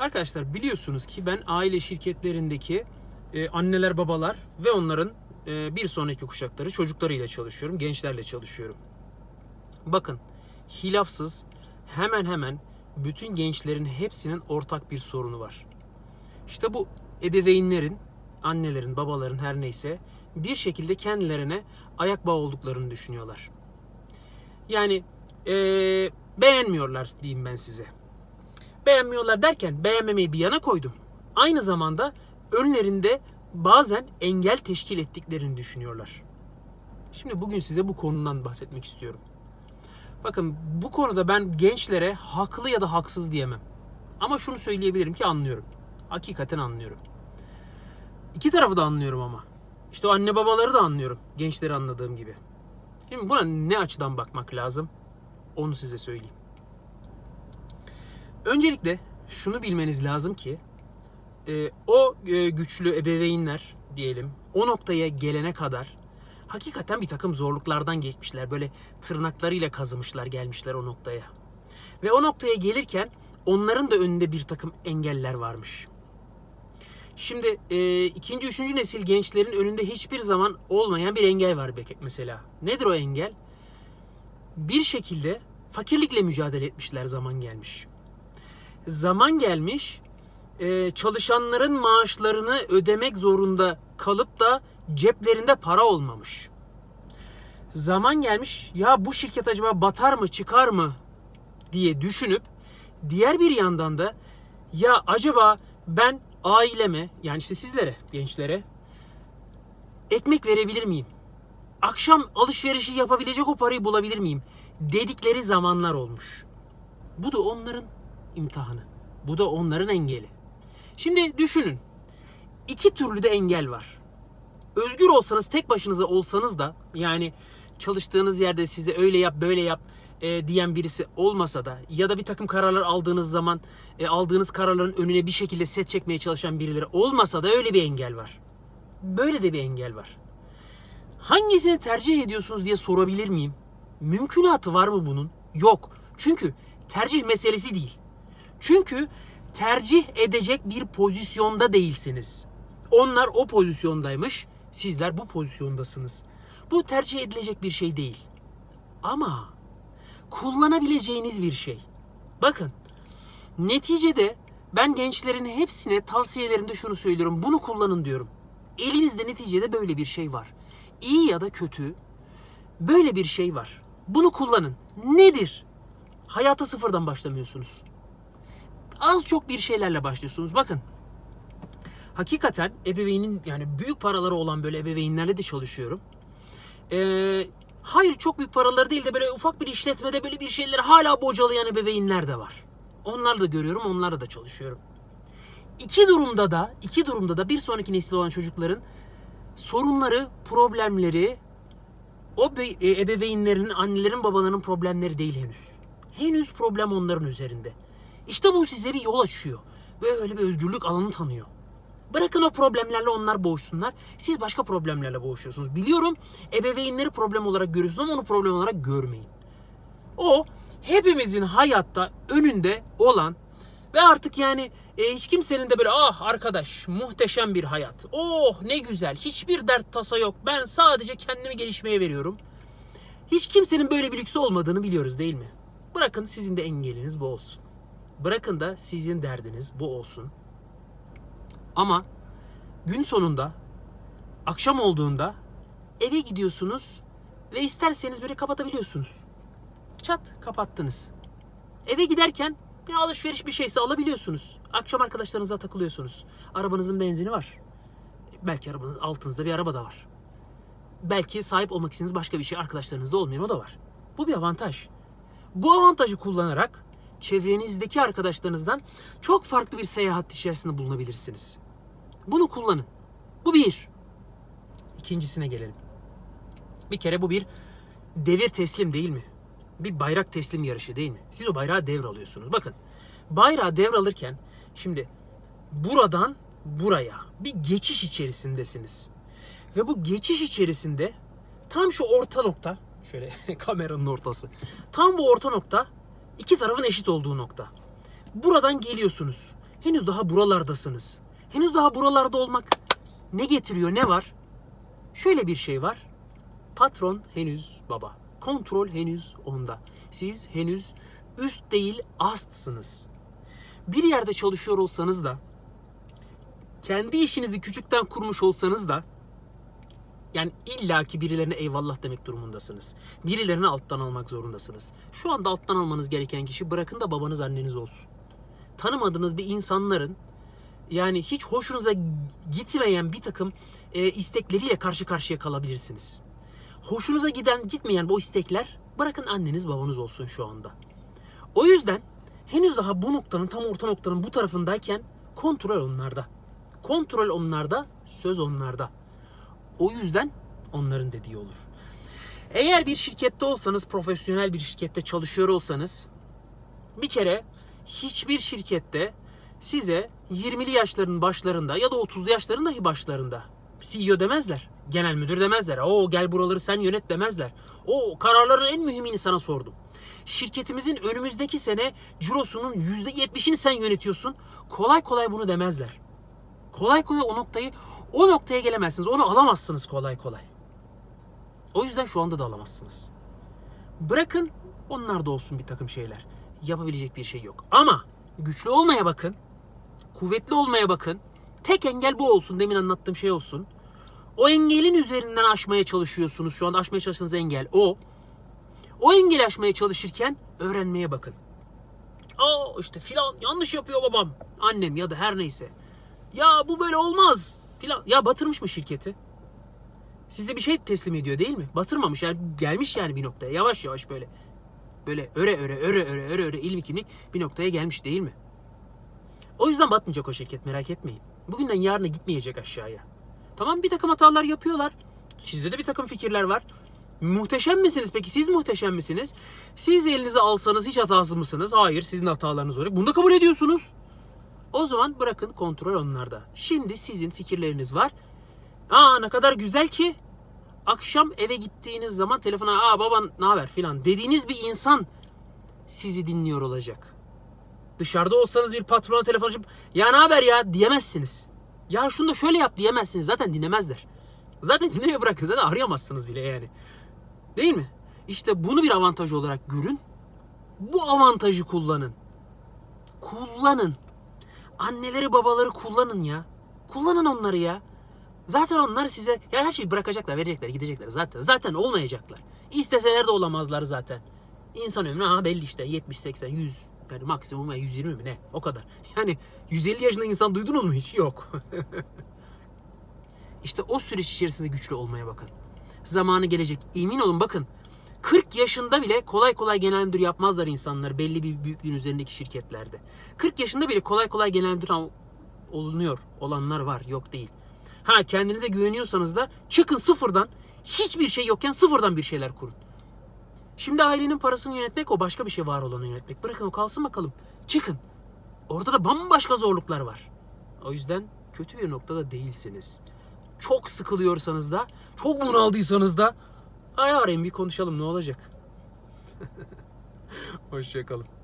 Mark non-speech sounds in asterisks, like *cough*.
Arkadaşlar biliyorsunuz ki ben aile şirketlerindeki e, anneler babalar ve onların e, bir sonraki kuşakları çocuklarıyla çalışıyorum, gençlerle çalışıyorum. Bakın hilafsız hemen hemen bütün gençlerin hepsinin ortak bir sorunu var. İşte bu ebeveynlerin, annelerin, babaların her neyse bir şekilde kendilerine ayak bağı olduklarını düşünüyorlar. Yani eee, beğenmiyorlar diyeyim ben size. Beğenmiyorlar derken beğenmemeyi bir yana koydum. Aynı zamanda önlerinde bazen engel teşkil ettiklerini düşünüyorlar. Şimdi bugün size bu konudan bahsetmek istiyorum. Bakın bu konuda ben gençlere haklı ya da haksız diyemem. Ama şunu söyleyebilirim ki anlıyorum. Hakikaten anlıyorum. İki tarafı da anlıyorum ama. İşte o anne babaları da anlıyorum. Gençleri anladığım gibi. Şimdi buna ne açıdan bakmak lazım? Onu size söyleyeyim. Öncelikle şunu bilmeniz lazım ki e, o e, güçlü ebeveynler diyelim o noktaya gelene kadar hakikaten bir takım zorluklardan geçmişler. Böyle tırnaklarıyla kazımışlar gelmişler o noktaya. Ve o noktaya gelirken onların da önünde bir takım engeller varmış. Şimdi e, ikinci, üçüncü nesil gençlerin önünde hiçbir zaman olmayan bir engel var mesela. Nedir o engel? Bir şekilde fakirlikle mücadele etmişler zaman gelmiş. Zaman gelmiş e, çalışanların maaşlarını ödemek zorunda kalıp da ceplerinde para olmamış. Zaman gelmiş ya bu şirket acaba batar mı çıkar mı diye düşünüp diğer bir yandan da ya acaba ben aileme yani işte sizlere gençlere ekmek verebilir miyim? Akşam alışverişi yapabilecek o parayı bulabilir miyim? Dedikleri zamanlar olmuş. Bu da onların imtihanı. Bu da onların engeli. Şimdi düşünün. İki türlü de engel var. Özgür olsanız, tek başınıza olsanız da yani çalıştığınız yerde size öyle yap, böyle yap e, diyen birisi olmasa da ya da bir takım kararlar aldığınız zaman e, aldığınız kararların önüne bir şekilde set çekmeye çalışan birileri olmasa da öyle bir engel var. Böyle de bir engel var. Hangisini tercih ediyorsunuz diye sorabilir miyim? Mümkünatı var mı bunun? Yok. Çünkü tercih meselesi değil. Çünkü tercih edecek bir pozisyonda değilsiniz. Onlar o pozisyondaymış, sizler bu pozisyondasınız. Bu tercih edilecek bir şey değil. Ama kullanabileceğiniz bir şey. Bakın, neticede ben gençlerin hepsine tavsiyelerimde şunu söylüyorum. Bunu kullanın diyorum. Elinizde neticede böyle bir şey var. İyi ya da kötü böyle bir şey var. Bunu kullanın. Nedir? Hayata sıfırdan başlamıyorsunuz. Az çok bir şeylerle başlıyorsunuz. Bakın. Hakikaten ebeveynin yani büyük paraları olan böyle ebeveynlerle de çalışıyorum. Ee, hayır çok büyük paraları değil de böyle ufak bir işletmede böyle bir şeyleri hala bocalayan ebeveynler de var. Onlarla da görüyorum, onlarla da çalışıyorum. İki durumda da, iki durumda da bir sonraki nesil olan çocukların sorunları, problemleri o e, ebeveynlerin, annelerin, babaların problemleri değil henüz. Henüz problem onların üzerinde. İşte bu size bir yol açıyor. Böyle bir özgürlük alanı tanıyor. Bırakın o problemlerle onlar boğuşsunlar. Siz başka problemlerle boğuşuyorsunuz. Biliyorum ebeveynleri problem olarak görüyorsunuz ama onu problem olarak görmeyin. O hepimizin hayatta önünde olan ve artık yani e, hiç kimsenin de böyle ah arkadaş muhteşem bir hayat. Oh ne güzel hiçbir dert tasa yok. Ben sadece kendimi gelişmeye veriyorum. Hiç kimsenin böyle bir lüksü olmadığını biliyoruz değil mi? Bırakın sizin de engeliniz bu olsun. Bırakın da sizin derdiniz bu olsun. Ama gün sonunda akşam olduğunda eve gidiyorsunuz ve isterseniz böyle kapatabiliyorsunuz. Çat kapattınız. Eve giderken bir alışveriş bir şeyse alabiliyorsunuz. Akşam arkadaşlarınıza takılıyorsunuz. Arabanızın benzini var. Belki arabanın altınızda bir araba da var. Belki sahip olmak istediğiniz başka bir şey arkadaşlarınızda olmayan o da var. Bu bir avantaj. Bu avantajı kullanarak çevrenizdeki arkadaşlarınızdan çok farklı bir seyahat içerisinde bulunabilirsiniz. Bunu kullanın. Bu bir. İkincisine gelelim. Bir kere bu bir devir teslim değil mi? Bir bayrak teslim yarışı değil mi? Siz o bayrağı devralıyorsunuz. Bakın bayrağı devralırken şimdi buradan buraya bir geçiş içerisindesiniz. Ve bu geçiş içerisinde tam şu orta nokta şöyle *laughs* kameranın ortası. Tam bu orta nokta iki tarafın eşit olduğu nokta. Buradan geliyorsunuz. Henüz daha buralardasınız. Henüz daha buralarda olmak ne getiriyor, ne var? Şöyle bir şey var. Patron henüz baba. Kontrol henüz onda. Siz henüz üst değil astsınız. Bir yerde çalışıyor olsanız da kendi işinizi küçükten kurmuş olsanız da yani illaki birilerine eyvallah demek durumundasınız. Birilerini alttan almak zorundasınız. Şu anda alttan almanız gereken kişi bırakın da babanız anneniz olsun. Tanımadığınız bir insanların yani hiç hoşunuza gitmeyen bir takım e, istekleriyle karşı karşıya kalabilirsiniz. Hoşunuza giden gitmeyen bu istekler bırakın anneniz babanız olsun şu anda. O yüzden henüz daha bu noktanın tam orta noktanın bu tarafındayken kontrol onlarda. Kontrol onlarda, söz onlarda. O yüzden onların dediği olur. Eğer bir şirkette olsanız, profesyonel bir şirkette çalışıyor olsanız bir kere hiçbir şirkette size 20'li yaşların başlarında ya da 30'lu yaşların dahi başlarında CEO demezler. Genel müdür demezler. O gel buraları sen yönet demezler. O kararların en mühimini sana sordum. Şirketimizin önümüzdeki sene cirosunun %70'ini sen yönetiyorsun. Kolay kolay bunu demezler. Kolay kolay o noktayı o noktaya gelemezsiniz. Onu alamazsınız kolay kolay. O yüzden şu anda da alamazsınız. Bırakın onlar da olsun bir takım şeyler. Yapabilecek bir şey yok. Ama güçlü olmaya bakın. Kuvvetli olmaya bakın. Tek engel bu olsun. Demin anlattığım şey olsun. O engelin üzerinden aşmaya çalışıyorsunuz. Şu anda aşmaya çalıştığınız engel o. O engeli aşmaya çalışırken öğrenmeye bakın. Aa işte filan yanlış yapıyor babam. Annem ya da her neyse. Ya bu böyle olmaz filan. Ya batırmış mı şirketi? Size bir şey teslim ediyor değil mi? Batırmamış yani gelmiş yani bir noktaya. Yavaş yavaş böyle. Böyle öre öre öre öre öre öre ilmi kimlik bir noktaya gelmiş değil mi? O yüzden batmayacak o şirket merak etmeyin. Bugünden yarına gitmeyecek aşağıya. Tamam bir takım hatalar yapıyorlar. Sizde de bir takım fikirler var. Muhteşem misiniz peki? Siz muhteşem misiniz? Siz elinize alsanız hiç hatasız mısınız? Hayır sizin hatalarınız var. Bunu da kabul ediyorsunuz. O zaman bırakın kontrol onlarda. Şimdi sizin fikirleriniz var. Aa ne kadar güzel ki akşam eve gittiğiniz zaman telefona aa baban ne haber filan dediğiniz bir insan sizi dinliyor olacak. Dışarıda olsanız bir patrona telefon açıp ya ne haber ya diyemezsiniz. Ya şunu da şöyle yap diyemezsiniz. Zaten dinlemezler. Zaten *laughs* dinlemeye bırakın. Zaten arayamazsınız bile yani. Değil mi? İşte bunu bir avantaj olarak görün. Bu avantajı kullanın. Kullanın. Anneleri babaları kullanın ya. Kullanın onları ya. Zaten onlar size ya her şeyi bırakacaklar, verecekler, gidecekler zaten. Zaten olmayacaklar. İsteseler de olamazlar zaten. İnsan ömrü ha belli işte 70 80 100 yani maksimum 120 mi ne? O kadar. *laughs* Yani 150 yaşında insan duydunuz mu hiç? Yok. *laughs* işte o süreç içerisinde güçlü olmaya bakın. Zamanı gelecek. Emin olun bakın. 40 yaşında bile kolay kolay genel müdür yapmazlar insanlar belli bir büyüklüğün üzerindeki şirketlerde. 40 yaşında bile kolay kolay genel müdür olunuyor. Olanlar var. Yok değil. Ha kendinize güveniyorsanız da çıkın sıfırdan hiçbir şey yokken sıfırdan bir şeyler kurun. Şimdi ailenin parasını yönetmek o başka bir şey var olanı yönetmek. Bırakın o kalsın bakalım. Çıkın. Orada da bambaşka zorluklar var. O yüzden kötü bir noktada değilsiniz. Çok sıkılıyorsanız da, çok bunaldıysanız da ay arayın bir konuşalım ne olacak. *laughs* Hoşçakalın.